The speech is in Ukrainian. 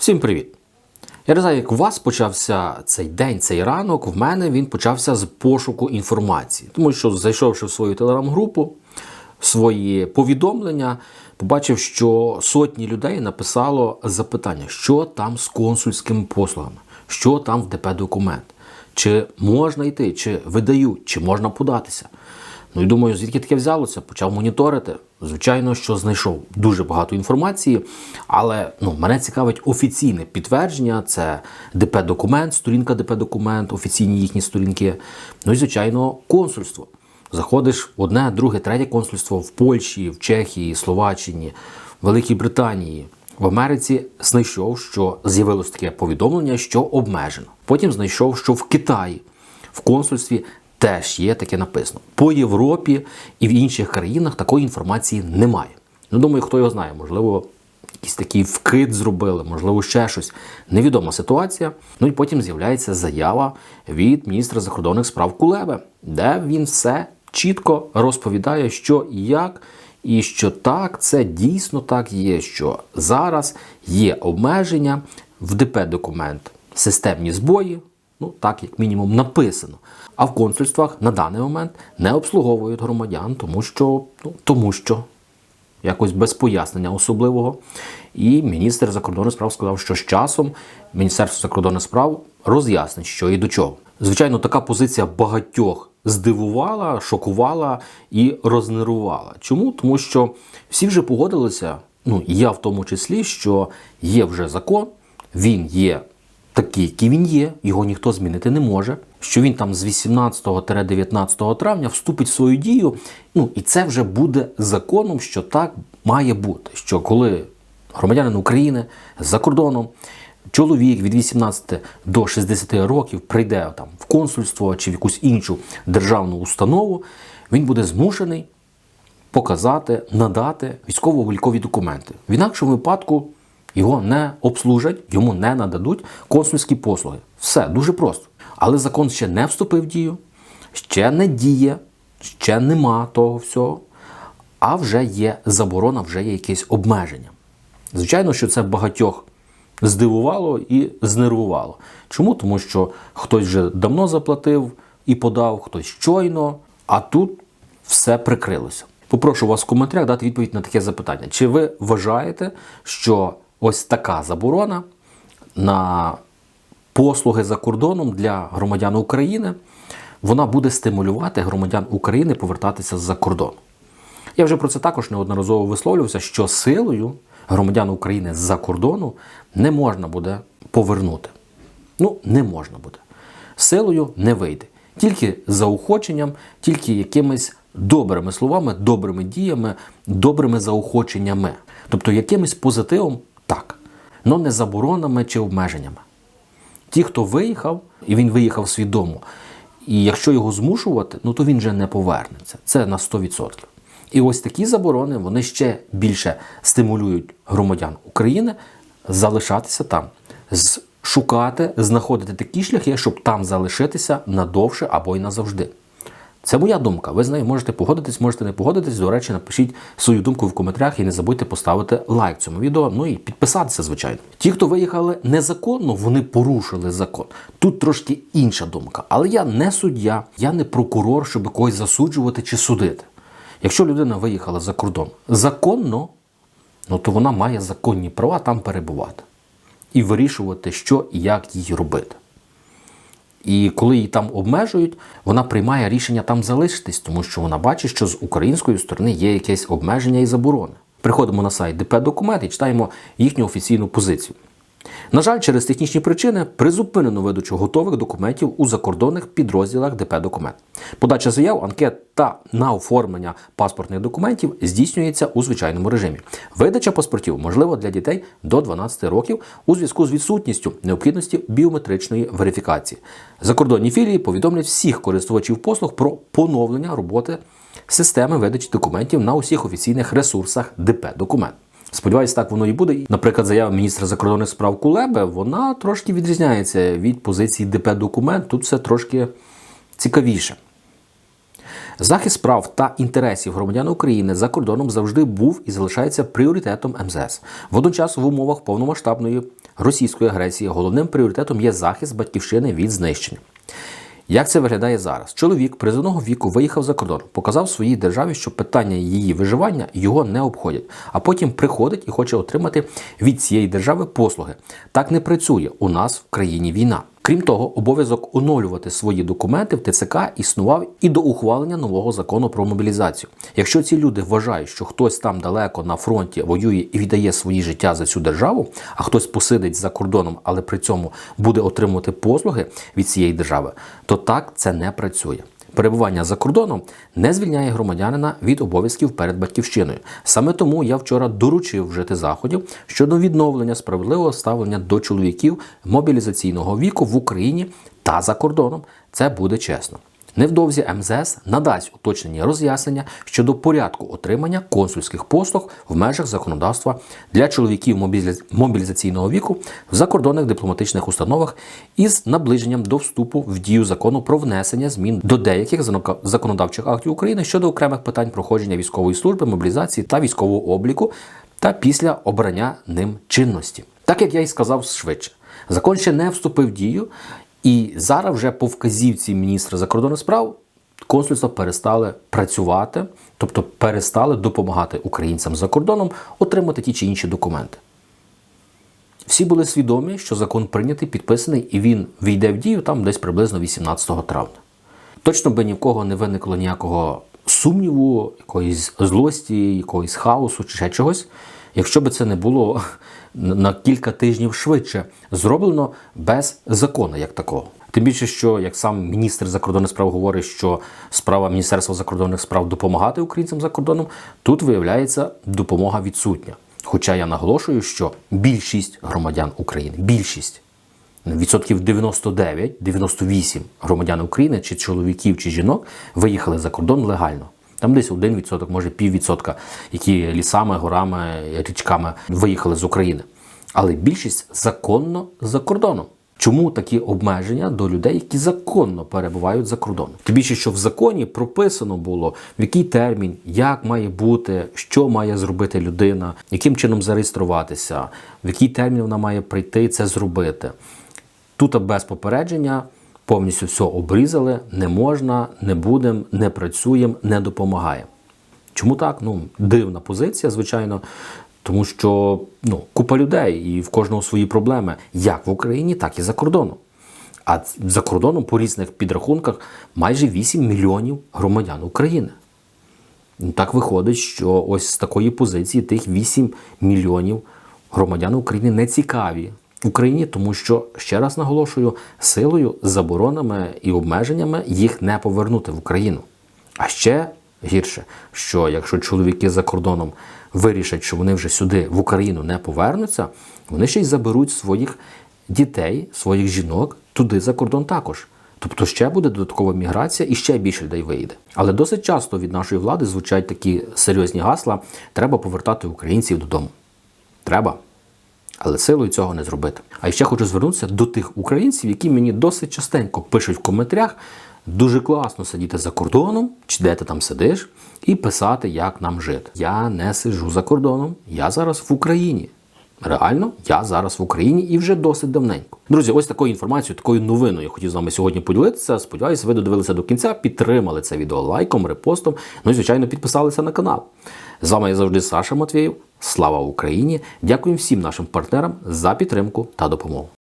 Всім привіт! Я не знаю, як у вас почався цей день, цей ранок. В мене він почався з пошуку інформації. Тому що, зайшовши в свою телеграм-групу, свої повідомлення, побачив, що сотні людей написало запитання, що там з консульськими послугами, що там в ДП документ, чи можна йти, чи видають, чи можна податися. Ну і думаю, звідки таке взялося? Почав моніторити. Звичайно, що знайшов дуже багато інформації, але ну, мене цікавить офіційне підтвердження. Це ДП документ, сторінка ДП документ, офіційні їхні сторінки. Ну і звичайно, консульство. Заходиш в одне, друге, третє консульство в Польщі, в Чехії, Словаччині, Великій Британії. В Америці знайшов, що з'явилось таке повідомлення, що обмежено. Потім знайшов, що в Китаї в консульстві теж є таке написано. По Європі і в інших країнах такої інформації немає. Ну, думаю, хто його знає, можливо, якийсь такий вкид зробили, можливо, ще щось. Невідома ситуація. Ну і потім з'являється заява від міністра закордонних справ Кулеби, де він все чітко розповідає, що і як. І що так, це дійсно так є, що зараз є обмеження в ДП документ, системні збої, ну так як мінімум написано. А в консульствах на даний момент не обслуговують громадян, тому що, ну, тому що якось без пояснення особливого. І міністр закордонних справ сказав, що з часом Міністерство закордонних справ роз'яснить, що і до чого. Звичайно, така позиція багатьох здивувала, шокувала і рознервувала. Чому? Тому що всі вже погодилися, ну я в тому числі, що є вже закон, він є такий, який він є, його ніхто змінити не може. Що він там з 18-19 травня вступить в свою дію. Ну і це вже буде законом, що так має бути. Що коли громадянин України за кордоном, чоловік від 18 до 60 років прийде там в консульство чи в якусь іншу державну установу, він буде змушений показати, надати військово-облікові документи. В інакшому випадку його не обслужать, йому не нададуть консульські послуги. Все дуже просто. Але закон ще не вступив в дію, ще не діє, ще нема того всього, а вже є заборона, вже є якесь обмеження. Звичайно, що це багатьох здивувало і знервувало. Чому? Тому що хтось вже давно заплатив і подав, хтось щойно, а тут все прикрилося. Попрошу вас в коментарях дати відповідь на таке запитання. Чи ви вважаєте, що ось така заборона на послуги за кордоном для громадян України, вона буде стимулювати громадян України повертатися з-за кордону? Я вже про це також неодноразово висловлювався, що силою громадян України з-за кордону не можна буде повернути. Ну, не можна буде. Силою не вийде. Тільки заохоченням, тільки якимись добрими словами, добрими діями, добрими заохоченнями. Тобто якимось позитивом але не заборонами чи обмеженнями. Ті, хто виїхав, і він виїхав свідомо, і якщо його змушувати, ну то він вже не повернеться. Це на 100%. І ось такі заборони вони ще більше стимулюють громадян України залишатися там, шукати, знаходити такі шляхи, щоб там залишитися надовше або й назавжди. Це моя думка. Ви з нею можете погодитись, можете не погодитись. До речі, напишіть свою думку в коментарях і не забудьте поставити лайк цьому відео. Ну і підписатися, звичайно. Ті, хто виїхали незаконно, вони порушили закон. Тут трошки інша думка. Але я не суддя, я не прокурор, щоб когось засуджувати чи судити. Якщо людина виїхала за кордон законно, ну то вона має законні права там перебувати і вирішувати, що і як їй робити. І коли її там обмежують, вона приймає рішення там залишитись, тому що вона бачить, що з української сторони є якесь обмеження і заборони. Приходимо на сайт ДП Документ і читаємо їхню офіційну позицію. На жаль, через технічні причини призупинено видачу готових документів у закордонних підрозділах ДП Документ. Подача заяв, анкет та на оформлення паспортних документів здійснюється у звичайному режимі. Видача паспортів можлива для дітей до 12 років у зв'язку з відсутністю необхідності біометричної верифікації. Закордонні філії повідомлять всіх користувачів послуг про поновлення роботи системи видачі документів на усіх офіційних ресурсах ДП Документ. Сподіваюсь, так воно і буде. Наприклад, заява міністра закордонних справ Кулеби, вона трошки відрізняється від позиції ДП документ. Тут все трошки цікавіше. Захист прав та інтересів громадян України за кордоном завжди був і залишається пріоритетом МЗС. Водночас, в умовах повномасштабної російської агресії головним пріоритетом є захист батьківщини від знищення. Як це виглядає зараз? Чоловік призовного віку виїхав за кордон, показав своїй державі, що питання її виживання його не обходять, а потім приходить і хоче отримати від цієї держави послуги. Так не працює. У нас в країні війна. Крім того, обов'язок оновлювати свої документи в ТЦК існував і до ухвалення нового закону про мобілізацію. Якщо ці люди вважають, що хтось там далеко на фронті воює і віддає свої життя за цю державу, а хтось посидить за кордоном, але при цьому буде отримувати послуги від цієї держави, то так це не працює. Перебування за кордоном не звільняє громадянина від обов'язків перед батьківщиною. Саме тому я вчора доручив вжити заходів щодо відновлення справедливого ставлення до чоловіків мобілізаційного віку в Україні та за кордоном. Це буде чесно. Невдовзі МЗС надасть уточнені роз'яснення щодо порядку отримання консульських послуг в межах законодавства для чоловіків мобілізаційного віку в закордонних дипломатичних установах із наближенням до вступу в дію закону про внесення змін до деяких законодавчих актів України щодо окремих питань проходження військової служби, мобілізації та військового обліку та після обрання ним чинності. Так як я й сказав швидше, закон ще не вступив в дію, і зараз вже по вказівці міністра закордонних справ консульства перестали працювати, тобто перестали допомагати українцям за кордоном отримати ті чи інші документи. Всі були свідомі, що закон прийнятий, підписаний, і він війде в дію там десь приблизно 18 травня. Точно би ні в кого не виникло ніякого сумніву, якоїсь злості, якогось хаосу чи ще чогось, якщо би це не було на кілька тижнів швидше зроблено без закону як такого. Тим більше, що як сам міністр закордонних справ говорить, що справа Міністерства закордонних справ допомагати українцям за кордоном, тут виявляється допомога відсутня. Хоча я наголошую, що більшість громадян України, більшість відсотків 99-98 громадян України, чи чоловіків, чи жінок, виїхали за кордон легально. Там десь 1%, може піввідсотка, які лісами, горами, річками виїхали з України. Але більшість законно за кордоном. Чому такі обмеження до людей, які законно перебувають за кордоном? Тим більше, що в законі прописано було, в який термін, як має бути, що має зробити людина, яким чином зареєструватися, в який термін вона має прийти це зробити. Тут без попередження повністю все обрізали, не можна, не будемо, не працюємо, не допомагає. Чому так? Ну, дивна позиція, звичайно, тому що ну, купа людей і в кожного свої проблеми, як в Україні, так і за кордоном. А за кордоном по різних підрахунках майже 8 мільйонів громадян України. Ну, Так виходить, що ось з такої позиції тих 8 мільйонів громадян України не цікаві Україні, тому що ще раз наголошую, силою, заборонами і обмеженнями їх не повернути в Україну. А ще гірше, що якщо чоловіки за кордоном вирішать, що вони вже сюди в Україну не повернуться, вони ще й заберуть своїх дітей, своїх жінок туди за кордон також. Тобто ще буде додаткова міграція і ще більше людей вийде. Але досить часто від нашої влади звучать такі серйозні гасла: треба повертати українців додому. Треба. Але силою цього не зробити. А ще хочу звернутися до тих українців, які мені досить частенько пишуть в коментарях. Дуже класно сидіти за кордоном, чи де ти там сидиш, і писати, як нам жити. Я не сижу за кордоном, я зараз в Україні. Реально, я зараз в Україні і вже досить давненько. Друзі, ось такою інформацією, такою новиною я хотів з вами сьогодні поділитися. Сподіваюся, ви додивилися до кінця, підтримали це відео лайком, репостом. Ну і звичайно, підписалися на канал. З вами я завжди Саша Матвєєв. Слава Україні! Дякую всім нашим партнерам за підтримку та допомогу.